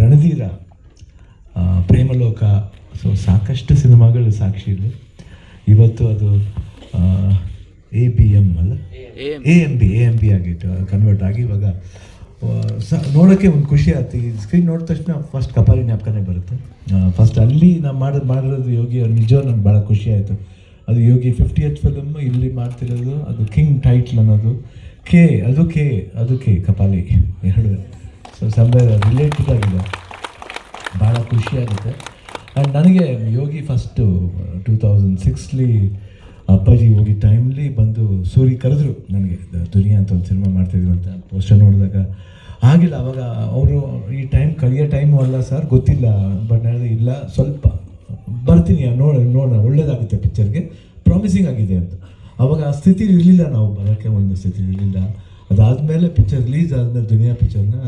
Ranadheera Premaloka so ಸಾಕಷ್ಟು ಸಿನಿಮಾಗಳು ಸಾಕ್ಷಿ ಇಲ್ಲಿ. ಇವತ್ತು ಅದು ಎ ಬಿ ಎಂ ಅಲ್ಲ? A M B A M B ಆಗಿತ್ತು ಕನ್ವರ್ಟ್ ಆಗಿ ಇವಾಗ ಸ ನೋಡೋಕ್ಕೆ ಒಂದು ಖುಷಿ ಆಯ್ತು. ಈ ಸ್ಕ್ರೀನ್ ನೋಡಿದ ತಕ್ಷಣ ಫಸ್ಟ್ ಕಪಾಲಿ ಜ್ಞಾಪಕನೇ ಬರುತ್ತೆ. ಫಸ್ಟ್ ಅಲ್ಲಿ ನಾವು ಮಾಡೋದು ಮಾಡಿರೋದು ಯೋಗಿ ಅವ್ರು ನಿಜ ನನಗೆ ಭಾಳ ಖುಷಿ ಆಯಿತು. ಅದು ಯೋಗಿ ಫಿಫ್ಟಿ ಎತ್ ಫಿಲಮ್ ಇಲ್ಲಿ ಮಾಡ್ತಿರೋದು ಅದು ಕಿಂಗ್ ಟೈಟ್ಲ್ ಅನ್ನೋದು. ಕೆ ಅದು ಕೆ ಅದು ಕೆ ಕಪಾಲಿ. ಎರಡು. ಸೊ ಸಂಬರ್ ರಿಲೇಟೆಡ್ ಆಗಿದೆ. ಭಾಳ ಖುಷಿಯಾಗುತ್ತೆ ಆ್ಯಂಡ್ ನನಗೆ ಯೋಗಿ ಫಸ್ಟು ಟೂ ತೌಸಂಡ್ ಸಿಕ್ಸ್ಲಿ ಅಪ್ಪಾಜಿ ಹೋಗಿ ಟೈಮ್ಲಿ ಬಂದು ಸೂರಿ ಕರೆದ್ರು ನನಗೆ. ದುನಿಯಾ ಅಂತ ಒಂದು ಸಿನಿಮಾ ಮಾಡ್ತಿದ್ರು ಅಂತ ಪೋಸ್ಟರ್ ನೋಡಿದಾಗ. ಆಗಿಲ್ಲ ಅವಾಗ ಅವರು ಈ ಟೈಮ್ ಕಳಿಯೋ ಟೈಮು ಅಲ್ಲ ಸರ್ ಗೊತ್ತಿಲ್ಲ. ಬಟ್ ಹೇಳಿದೆ ಇಲ್ಲ, ಸ್ವಲ್ಪ ಬರ್ತೀನಿ, ನೋಡ, ನೋಡೋಣ, ಒಳ್ಳೇದಾಗುತ್ತೆ ಪಿಕ್ಚರ್ಗೆ ಪ್ರಾಮಿಸಿಂಗ್ ಆಗಿದೆ ಅಂತ. ಅವಾಗ ಆ ಸ್ಥಿತಿ ಇರಲಿಲ್ಲ ನಾವು ಬರೋಕ್ಕೆ ಒಂದು ಸ್ಥಿತಿ ಇರಲಿಲ್ಲ. ಅದಾದಮೇಲೆ ಪಿಕ್ಚರ್ ರಿಲೀಸ್ ಆದಮೇಲೆ ದುನಿಯಾ ಪಿಕ್ಚರ್ನ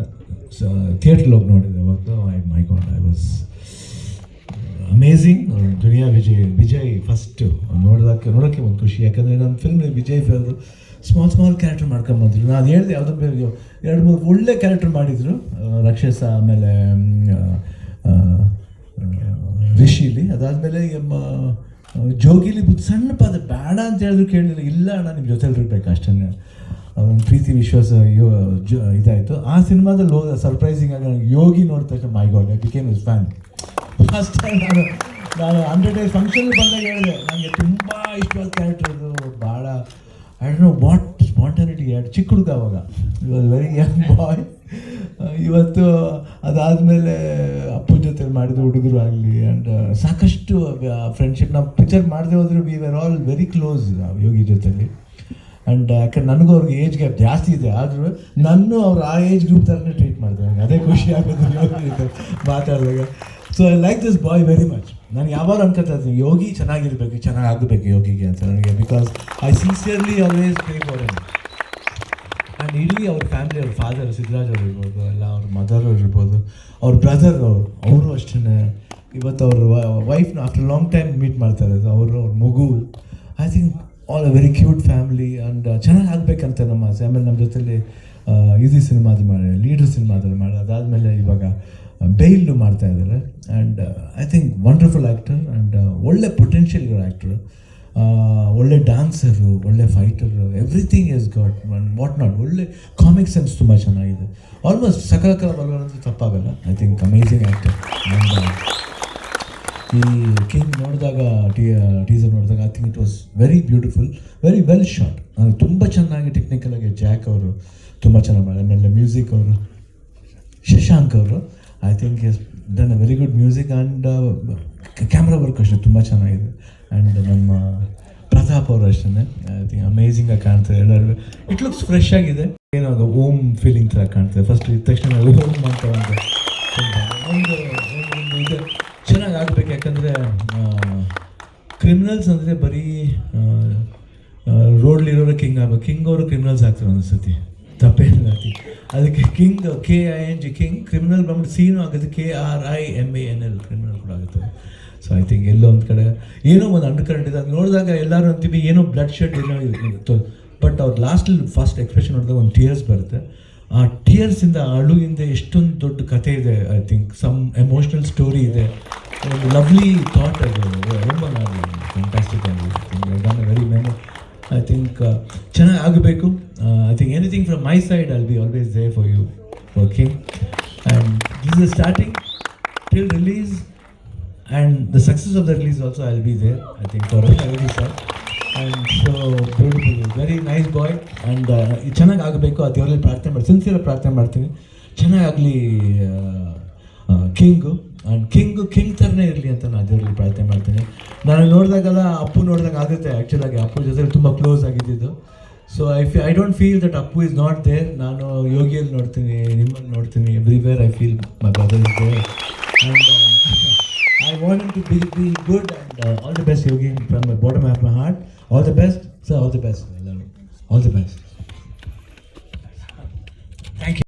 ಥಿಯೇಟ್ರಲ್ಲಿ ಹೋಗಿ ನೋಡಿದೆ. ಅವತ್ತು I my god I was amazing Duniya Vijay Vijay first ನೋಡೋದಕ್ಕೆ, ನೋಡೋಕ್ಕೆ ಒಂದು ಖುಷಿ. ಯಾಕಂದರೆ ನನ್ನ film Vijay film small small character ಮಾಡ್ಕೊಂಬಂದ್ರು ನಾನು ಹೇಳಿದೆ ಯಾವುದೋ ಎರಡು, ಮೂರು ಒಳ್ಳೆ ಕ್ಯಾರೆಕ್ಟರ್ ಮಾಡಿದರು. ರಕ್ಷಸ ಆಮೇಲೆ ರಿಷಿಲಿ ಅದಾದಮೇಲೆ ಜೋಗಿಲಿ ಬುದ್ಧ ಸಣ್ಣ ಪದ ಬೇಡ ಅಂತ ಹೇಳಿದ್ರು ಕೇಳಿಲ್ಲ ಇಲ್ಲ ಅಣ್ಣ ನಿಮ್ಮ ಜೊತೆಲಿ ಇರ್ಬೇಕು ಅಷ್ಟೇ ಒಂದು ಪ್ರೀತಿ ವಿಶ್ವಾಸ, ಯೋ ಇದಾಯಿತು. ಆ ಸಿನಿಮಾದಲ್ಲಿ ಹೋದ ಸರ್ಪ್ರೈಸಿಂಗ್ ಆಗಿ ನನಗೆ ಯೋಗಿ ನೋಡಿದ ತಕ್ಷಣ my god I became his fan first time ನಾನು ನಾನು ಹಂಡ್ರೆಡ್ ಡೇಸ್ ಫಂಕ್ಷನ್ ಬಂದಾಗ ಹೇಳಿದೆ ನನಗೆ ತುಂಬ ಇಷ್ಟವಾದ ಕ್ಯಾರೆಕ್ಟರ್ ಅದು ಭಾಳ I don't know what spontaneity ಎರಡು ಚಿಕ್ಕ ಹುಡುಗ ಅವಾಗ. ವೆರಿ ಯಂಗ್ ಬಾಯ್ ಇವತ್ತು ಅದಾದಮೇಲೆ ಅಪ್ಪು ಜೊತೆ ಮಾಡಿದ ಹುಡುಗರು ಆಗಲಿ ಆ್ಯಂಡ್ ಸಾಕಷ್ಟು ಫ್ರೆಂಡ್ಶಿಪ್ ನಾವು ಪಿಕ್ಚರ್ ಮಾಡದೆ ಹೋದ್ರೆ we were all very close Yogi ಜೊತೆಲಿ. ಆ್ಯಂಡ್ ಯಾಕಂದ್ರೆ ನನಗೂ ಅವ್ರಿಗೆ ಏಜ್ ಗ್ಯಾಪ್ ಜಾಸ್ತಿ ಇದೆ, ಆದರೂ ನನ್ನ ಅವ್ರು ಆ ಏಜ್ ಗ್ರೂಪ್ ಥರನೇ ಟ್ರೀಟ್ ಮಾಡ್ತಾರೆ. ನನಗೆ ಅದೇ ಖುಷಿ ಆಗೋದು ಮಾತಾಡಿದಾಗ. So I like this boy very much ನಾನು ಯಾವಾಗ ಅನ್ಕೋತಾ ಇದ್ದೀನಿ ಯೋಗಿ ಚೆನ್ನಾಗಿರ್ಬೇಕು ಚೆನ್ನಾಗಿ ಆಗಬೇಕು ಯೋಗಿಗೆ ಅಂತ ನನಗೆ because I sincerely always pray for and ಇಡೀ ಅವ್ರ ಫ್ಯಾಮಿಲಿ ಅವ್ರ ಫಾದರ್ ಸಿದ್ಧರಾಜ್ ಅವ್ರು ಇರ್ಬೋದು, ಎಲ್ಲ ಅವ್ರ ಮದರ್ ಅವ್ರು ಇರ್ಬೋದು, ಅವ್ರ ಬ್ರದರ್ ಅವರು ಅವರು ಅಷ್ಟೇ ಇವತ್ತು ಅವ್ರ ವೈಫ್ನ ಆಫ್ಟರ್ ಲಾಂಗ್ ಟೈಮ್ ಮೀಟ್ ಮಾಡ್ತಾರೆ ಅವರು, ಅವ್ರ ಮಗು. I think all a very cute family and ಚೆನ್ನಾಗಿ ಆಗಬೇಕಂತ ನಮ್ಮ ಆಸೆ ಆಮೇಲೆ ನಮ್ಮ ಜೊತೆಲಿ ಇದು ಸಿನಿಮಾದ ಮಾಡಿ ಲೀಡರ್ ಸಿನಿಮಾದಲ್ಲಿ ಮಾಡಿ, ಅದಾದಮೇಲೆ ಇವಾಗ ಬೇಯ್ಲು ಮಾಡ್ತಾ ಇದ್ದಾರೆ and I think wonderful actor and ಒಳ್ಳೆ ಪೊಟೆನ್ಷಿಯಲ್ ಇರೋ ಆ್ಯಕ್ಟ್ರು ಒಳ್ಳೆ ಡ್ಯಾನ್ಸರು ಒಳ್ಳೆ fighter everything is got what not ಒಳ್ಳೆ ಕಾಮಿಕ್ ಸೆನ್ಸ್ ತುಂಬ ಚೆನ್ನಾಗಿದೆ. ಆಲ್ಮೋಸ್ಟ್ ಸಕಲಕಲ ಬರುವಂತ ತಪ್ಪಾಗಲ್ಲ. ಐ ಥಿಂಕ್ ಅಮೇಝಿಂಗ್ ಆ್ಯಕ್ಟರ್ ಈ ಕಿಂಗ್ ನೋಡಿದಾಗ ಟೀ ಟೀಸರ್ ನೋಡಿದಾಗ I think it was very beautiful very well shot ತುಂಬ ಚೆನ್ನಾಗಿ ಟೆಕ್ನಿಕಲ್ ಆಗಿ ಜಾಕ್ ಅವರು ತುಂಬ ಚೆನ್ನಾಗಿ ಮಾಡಿ ಆಮೇಲೆ ಮ್ಯೂಸಿಕ್ ಅವರು, ಶಶಾಂಕ್ ಅವರು I think has done a very good music and camera work ಅಷ್ಟೇ, ತುಂಬ ಚೆನ್ನಾಗಿದೆ. ಆ್ಯಂಡ್ ನಮ್ಮ ಪ್ರತಾಪ್ ಅವರು ಅಷ್ಟೇ ಐ ಥಿಂಕ್ ಅಮೇಝಿಂಗಾಗಿ ಕಾಣ್ತದೆ. ಎಲ್ಲರೂ ಇಟ್ ಲುಕ್ಸ್ ಫ್ರೆಶ್ ಆಗಿದೆ. ಏನೋ ಅದು ಓಮ್ ಫೀಲಿಂಗ್ ಥರ ಕಾಣ್ತದೆ. ಫಸ್ಟ್ ಇದ್ದ ತಕ್ಷಣ ಓಮ್ ಅಂತ ಒಂದು ಕ್ರಿಮಿನಲ್ಸ್ ಅಂದರೆ ಬರೀ ರೋಡ್ಲಿರೋರು ಕಿಂಗ್ ಆಗ ಕಿಂಗ್ ಅವರು ಕ್ರಿಮಿನಲ್ಸ್ ಆಗ್ತಾರೆ ಒಂದ್ಸತಿ. ತಪ್ಪೇನಿಲ್ಲ ಅದಕ್ಕೆ king K I N G king criminal ಬಂದ್ಬಿಟ್ಟು ಸೀನು ಆಗುತ್ತೆ K R I M A N L criminal ಕೂಡ ಆಗುತ್ತೆ ಸೊ ಐ ಥಿಂಕ್ ಎಲ್ಲೋ ಒಂದು ಕಡೆ ಏನೋ ಒಂದು ಅಂಡ್ ಕರೆಂಟ್ ಇದೆ ನೋಡಿದಾಗ ಎಲ್ಲರೂ ಅಂತೀವಿ, ಏನೋ ಬ್ಲಡ್ ಶೆಡ್ ಏನೋ ಬಟ್ ಅವ್ರು ಲಾಸ್ಟಲ್ಲಿ ಫಸ್ಟ್ ಎಕ್ಸ್ಪ್ರೆಷನ್ ನೋಡಿದಾಗ ಒಂದು ಟಿಯರ್ಸ್ ಬರುತ್ತೆ. ಆ ಟಿಯರ್ಸಿಂದ ಅಳುವಿಂದ ಎಷ್ಟೊಂದು ದೊಡ್ಡ ಕಥೆ ಇದೆ I think some emotional story ಇದೆ. ಒಂದು ಲವ್ಲಿ ಥಾಟ್ ಅದು. ಐ ಥಿಂಕ್ ಚೆನ್ನಾಗಿ ಆಗಬೇಕು I think anything from my side I'll be always there for you working and this is starting till release and the success of the release also I'll be there I think for very sir and so beautiful very nice boy and ಚೆನ್ನಾಗಿ ಆಗಬೇಕು ಆ ದೇವರಲ್ಲಿ ಪ್ರಾರ್ಥನೆ ಮಾಡಿ sincere ಪ್ರಾರ್ಥನೆ ಮಾಡ್ತೀನಿ. ಚೆನ್ನಾಗಾಗಲಿ King and king king ಥರನೇ ಇರಲಿ ಅಂತ ನಾನು ಅದರಲ್ಲಿ ಪ್ರಾರ್ಥನೆ ಮಾಡ್ತೇನೆ. ನಾನು ನೋಡಿದಾಗೆಲ್ಲ ಅಪ್ಪು ನೋಡಿದಾಗ ಆಗುತ್ತೆ ಆ್ಯಕ್ಚುಲಾಗಿ ಅಪ್ಪು ಜೊತೆ ತುಂಬ ಕ್ಲೋಸ್ ಆಗಿದ್ದಿದ್ದು. So I phi I don't feel that Appu is not there ನಾನು ಯೋಗಿಯಲ್ಲಿ ನೋಡ್ತೀನಿ ನಿಮ್ಮಲ್ಲಿ ನೋಡ್ತೀನಿ. Everywhere I feel my brother is there and I want to be be good and all the best Yogi from my bottom of my heart all the best sir all the best ಎಲ್ಲರೂ all the love